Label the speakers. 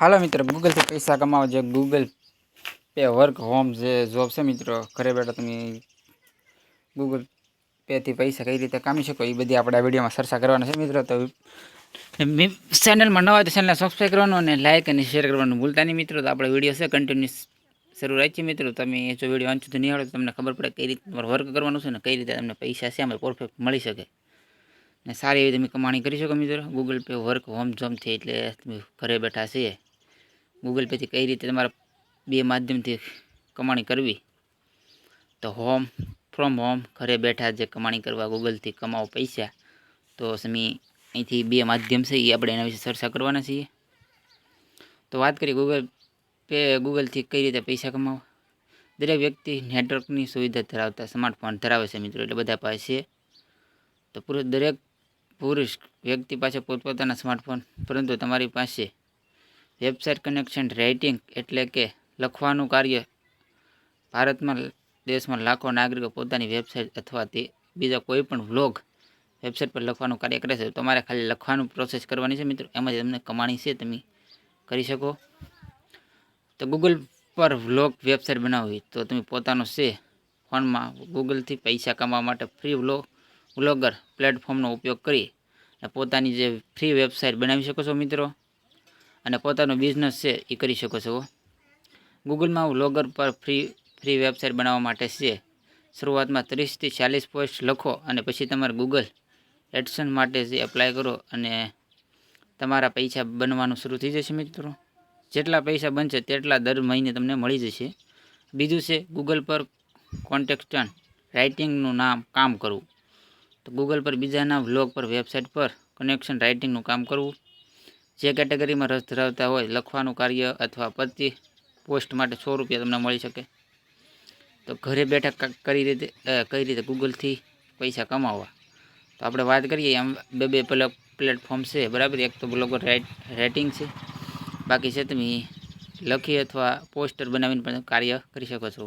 Speaker 1: હાલો મિત્રો ગૂગલથી પૈસા કમાવો જે ગૂગલ પે વર્ક હોમ જે જોબ છે મિત્રો, ઘરે બેઠા તમે ગૂગલ પેથી પૈસા કઈ રીતે કામી શકો એ બધી આપણે આ વિડીયોમાં ચર્ચા કરવાના છે મિત્રો. તો ચેનલમાં નવા હોય તો ચેનલને સબસ્ક્રાઈબ કરવાનું અને લાઇક અને શેર કરવાનું ભૂલતા નહીં મિત્રો. તો આપણે વીડિયો છે કન્ટિન્યુઅસ શરૂ રાખીએ મિત્રો. તમે જો વીડિયો અંત સુધી નહીં આવડે તો તમને ખબર પડે કઈ રીતે તમારે વર્ક કરવાનું છે ને કઈ રીતે તમને પૈસા છે, આમાં પરફેક્ટ મળી શકે. ને સારી એવી તમે કમાણી કરી શકો મિત્રો. ગૂગલ પે વર્ક હોમ જોમ છે એટલે તમે ઘરે બેઠા છીએ. ગૂગલ પેથી કઈ રીતે તમારા બે માધ્યમથી કમાણી કરવી? તો હોમ ફ્રોમ હોમ ઘરે બેઠા જે કમાણી કરવા ગૂગલથી કમાવો પૈસા, તો સમી અહીંથી બે માધ્યમ છે એ આપણે એના વિશે ચર્ચા કરવાના છીએ. તો વાત કરીએ ગૂગલ પે ગૂગલથી કઈ રીતે પૈસા કમાવો? દરેક વ્યક્તિ નેટવર્કની સુવિધા ધરાવતા સ્માર્ટફોન ધરાવે છે મિત્રો, એટલે બધા પાસે તો પુરુષ દરેક પુરુષ વ્યક્તિ પાસે પોતપોતાના સ્માર્ટફોન પરંતુ તમારી પાસે વેબસાઇટ કનેક્શન રાઇટિંગ એટલે કે લખવાનું કાર્ય ભારતમાં દેશમાં લાખો નાગરિકો પોતાની વેબસાઇટ અથવા તે બીજા કોઈ પણ વ્લોગ વેબસાઇટ પર લખવાનું કાર્ય કરે છે. તમારે ખાલી લખવાનું પ્રોસેસ કરવાની છે મિત્રો. એમાંથી તમને કમાણી છે તમે કરી શકો. તો ગૂગલ પર વ્લોગ વેબસાઇટ બનાવવી. તો તમે પોતાનો છે ફોનમાં ગૂગલથી પૈસા કમાવા માટે ફ્રી વ્લોગ વ્લોગર પ્લેટફોર્મનો ઉપયોગ કરી પોતાની જે ફ્રી વેબસાઇટ બનાવી શકો છો મિત્રો. અને પોતાનો બિઝનેસ છે એ કરી શકો છો. ગૂગલમાં વ્લોગર પર ફ્રી ફ્રી વેબસાઇટ બનાવવા માટે છે. શરૂઆતમાં ત્રીસથી ચાલીસ પોસ્ટ લખો અને પછી તમારે ગૂગલ એડસન માટે જે એપ્લાય કરો અને તમારા પૈસા બનવાનું શરૂ થઈ જશે મિત્રો. જેટલા પૈસા બનશે તેટલા દર મહિને તમને મળી જશે. બીજું છે ગૂગલ પર કોન્ટેક્ટન રાઇટિંગનું નામ કામ કરવું. તો ગૂગલ પર બીજાના વ્લોગ પર વેબસાઇટ પર કનેક્શન રાઇટિંગનું કામ કરવું. જે કેટેગરીમાં રસ ધરાવતા હોય, લખવાનું કાર્ય અથવા પ્રતિ પોસ્ટ માટે સો રૂપિયા તમને મળી શકે. તો ઘરે બેઠા કઈ રીતે કઈ રીતે ગૂગલથી પૈસા કમાવવા? તો આપણે વાત કરીએ એમ બે બે પેલા, પ્લેટફોર્મ છે, બરાબર? એક તો બ્લોગર રેટિંગ છે. બાકી છે તમે લખી અથવા પોસ્ટર બનાવીને પણ કાર્ય કરી શકો છો.